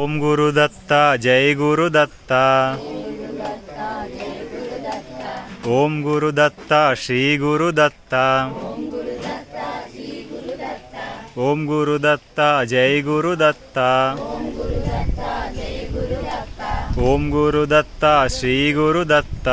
ఓం గురు దత్త జై గురు దత్త. ఓం గురు దత్త శ్రీ గురు దత్త. ఓం గురు దత్త జై గురు దత్త. ఓం గురు దత్త శ్రీ గురు దత్త.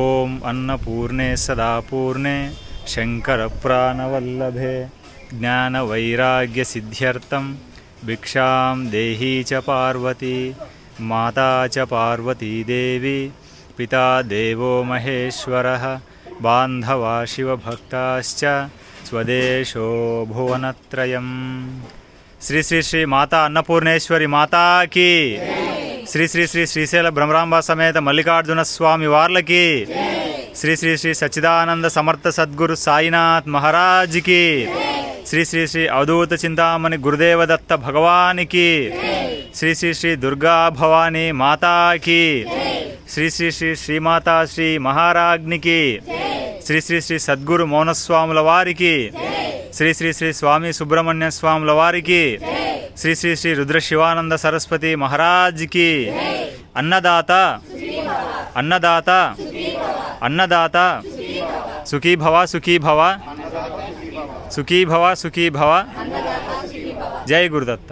ఓం అన్నపూర్ణే సదా పూర్ణే సదాపూర్ణే శంకరప్రాణవల్లభే జ్ఞానవైరాగ్యసిద్ధ్యర్థం భిక్షాం దేహీ చ పార్వతీ మాతా చ పార్వతీదేవి పితా దేవో మహేశ్వరः బాంధవా శివభక్తాశ్చ స్వదేశో భువనత్రయం శ్రీ శ్రీ శ్రీ మాతా అన్నపూర్ణేశ్వరి మాతాకి శ్రీ శ్రీ శ్రీ శ్రీశైల భ్రమరాంబ సమేత మల్లికార్జున స్వామి వార్లకి శ్రీ శ్రీ శ్రీ సచ్చిదానంద సమర్థ సద్గురు సాయినాథ్ మహారాజ్కి శ్రీ శ్రీ శ్రీ అవధూత చింతామణి గురుదేవదత్త భగవానికి శ్రీ శ్రీ శ్రీ దుర్గా భవానీ మాతాకి శ్రీ శ్రీ శ్రీ శ్రీమాతా శ్రీ మహారాజ్నికి శ్రీ శ్రీ శ్రీ సద్గురు మౌనస్వాముల వారికి శ్రీ శ్రీ శ్రీ స్వామి సుబ్రహ్మణ్య స్వాముల వారికి శ్రీ శ్రీ శ్రీ రుద్ర శివానంద సరస్వతి మహారాజ్కి అన్నదాత అన్నదాత అన్నదాత. సుఖీ భవ సుఖీ భవ సుఖీ భవ సుఖీ భవ జై గురుదత్త.